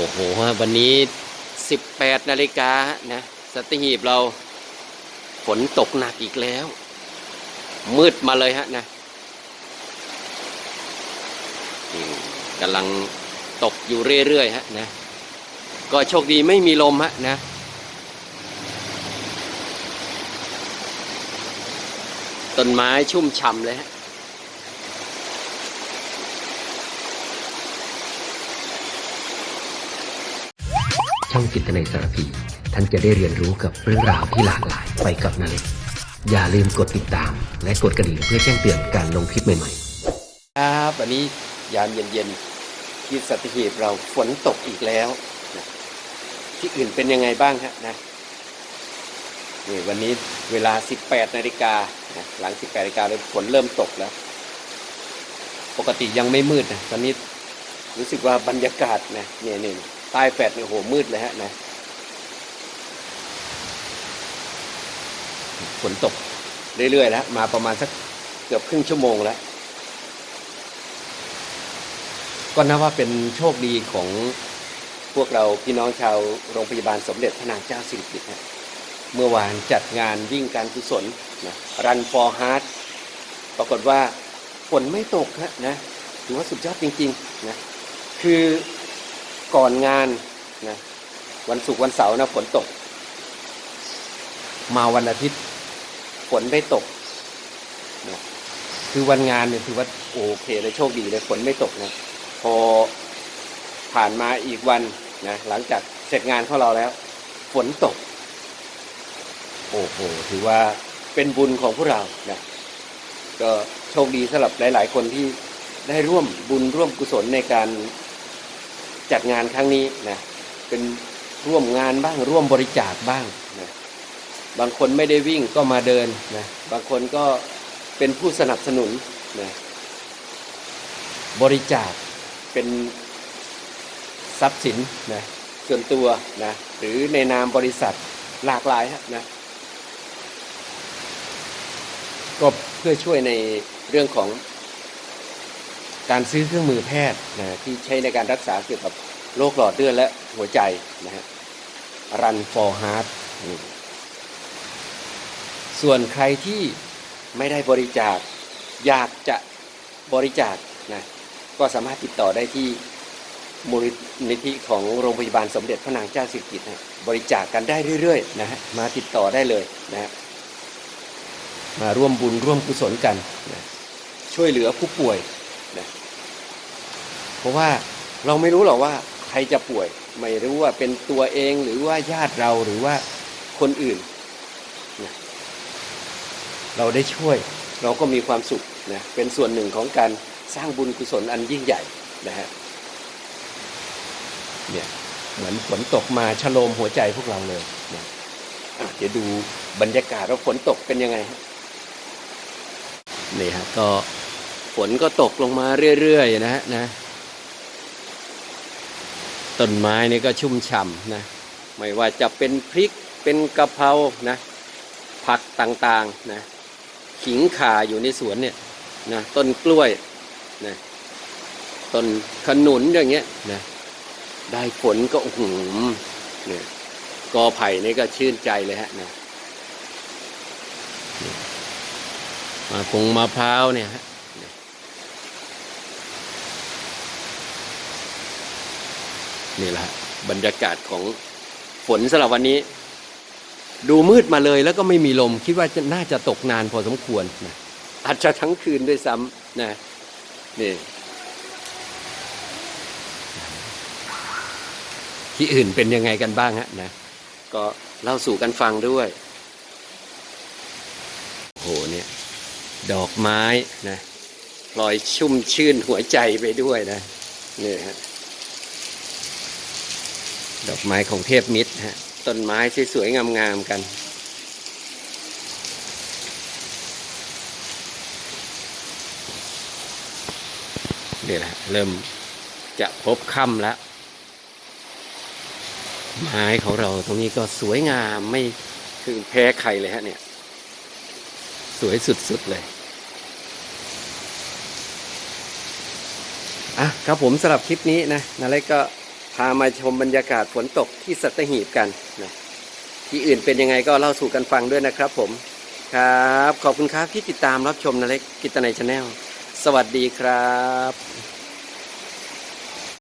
โอ้โหวันนี้ 18นาฬิกานะสตหีบเราฝนตกหนักอีกแล้ว มืดมาเลยฮะนะกำลังตกอยู่เรื่อยๆฮะนะ ก็โชคดีไม่มีลมฮะนะต้นไม้ชุ่มฉ่ำเลยฮะ ช่องจิตในสารพี ท่านจะได้เรียนรู้กับเรื่องราวที่หลากหลายไปกับนาเล็กอย่าลืมกดติดตาม และกดกระดิ่งเพื่อแจ้งเตือนการลงคลิปใหม่ๆ ครับวันนี้ยามเย็นๆที่สัตหีบเราฝนตกอีกแล้วนะที่อื่นเป็นยังไงบ้างฮะนะนี่วันนี้เวลา 18นาฬิกาหลัง 18นาฬิกาเลยฝนเริ่มตกแล้ว ปกติยังไม่มืดนะตอนนี้รู้สึกว่าบรรยากาศนะเนี่ยเนี่ย ใต้แฟดเนี่ยโหมืดเลยฮะนะฝนตกเรื่อยๆแล้วมาประมาณสักเกือบครึ่งชั่วโมงแล้ว ก็นับว่าเป็นโชคดีของพวกเราพี่น้องชาวโรงพยาบาลสมเด็จพระนางเจ้าสิริกิติ์นะเมื่อวานจัดงานวิ่งการกุศลนะรันฟอร์ฮาร์ดปรากฏว่าฝนไม่ตกฮะนะถือว่าสุดยอดจริงๆนะคือ ก่อนงานนะวันศุกร์วันเสาร์นะฝนตก มาวันอาทิตย์ฝนไม่ตกนะคือวันงานเนี่ยถือว่าโอเคเลยโชคดีเลยฝนไม่ตกนะพอผ่านมาอีกวันนะหลังจากเสร็จงานของเราแล้ว ฝนตก โอ้โหถือว่าเป็นบุญของพวกเรานะก็โชคดีสำหรับหลาย ๆ คนที่ได้ร่วมบุญร่วมกุศลในการ จัดงานครั้งนี้นะเป็นร่วมงานบ้างร่วมบริจาคบ้างนะบางคนไม่ได้วิ่งก็มาเดินนะบางคนก็เป็นผู้สนับสนุนนะบริจาคเป็นทรัพย์สินนะส่วนตัวนะหรือในนามบริษัทหลากหลายนะก็เพื่อช่วยในเรื่องของ การซื้อเครื่องมือแพทย์นะที่ใช้ในการรักษาเกี่ยวกับโรคหลอดเลือดและหัวใจนะฮะ Run for Heart นี่ส่วนใครที่ไม่ได้บริจาคอยากจะบริจาคนะก็สามารถติดต่อได้ที่มูลนิธิของโรงพยาบาลสมเด็จพระนางเจ้าสิริกิติ์นะบริจาคกันได้เรื่อยๆนะฮะมาติดต่อได้เลยนะฮะมาร่วมบุญร่วมกุศลกันนะช่วยเหลือผู้ป่วย เพราะว่าเราไม่รู้หรอกว่าใครจะป่วย ไม่รู้ว่าเป็นตัวเองหรือว่าญาติเราหรือว่าคนอื่นนะเราได้ช่วย เราก็มีความสุขนะเป็นส่วนหนึ่งของการสร้างบุญกุศลอันยิ่งใหญ่นะฮะเนี่ยเหมือนฝนตกมาชโลมหัวใจพวกเราเลยนะเดี๋ยวดูบรรยากาศว่าฝนตกเป็นยังไงนี่ฮะก็ฝนก็ตกลงมาเรื่อยๆนะฮะนะ ต้นไม้นี่ก็ชุ่มฉ่ำนะไม่ว่าจะเป็นพริกเป็นกะเพรานะผักต่างๆนะขิงข่าอยู่ในสวนเนี่ยนะต้นกล้วยนะต้นขนุนอย่างเงี้ยนะได้ฝนก็หืมเนี่ยกอไผ่นี่ก็ชื่นใจเลยฮะนะมาปงมะพร้าวเนี่ยฮะ นี่ยนี่แหละฮะบรรยากาศของฝนสำหรับวันนี้ ดูมืดมาเลยแล้วก็ไม่มีลม คิดว่าจะน่าจะตกนานพอสมควรนะอาจจะทั้งคืนด้วยซ้ำนะนี่ที่อื่นเป็นยังไงกันบ้างฮะนะก็เล่าสู่กันฟังด้วยโอ้โหเนี่ยดอกไม้นะพลอยชุ่มชื่นหัวใจไปด้วยนะนี่ฮะ ดอกไม้ของเทพมิตรฮะต้นไม้สวยๆงามๆกันนี่แหละเริ่มจะพบค่ำแล้ว ไม้ของเราตรงนี้ก็สวยงามไม่คือแพ้ใครเลยฮะเนี่ย สวยสุดๆเลยอะครับผมสำหรับคลิปนี้นะนาเล็กก็ พามาชมบรรยากาศฝนตกที่สัตหีบกันนะที่อื่นเป็นยังไงก็เล่าสู่กันฟังด้วยนะครับผมครับ ขอบคุณครับที่ติดตามรับชมนาเล็กกิตนายชาแนลสวัสดีครับ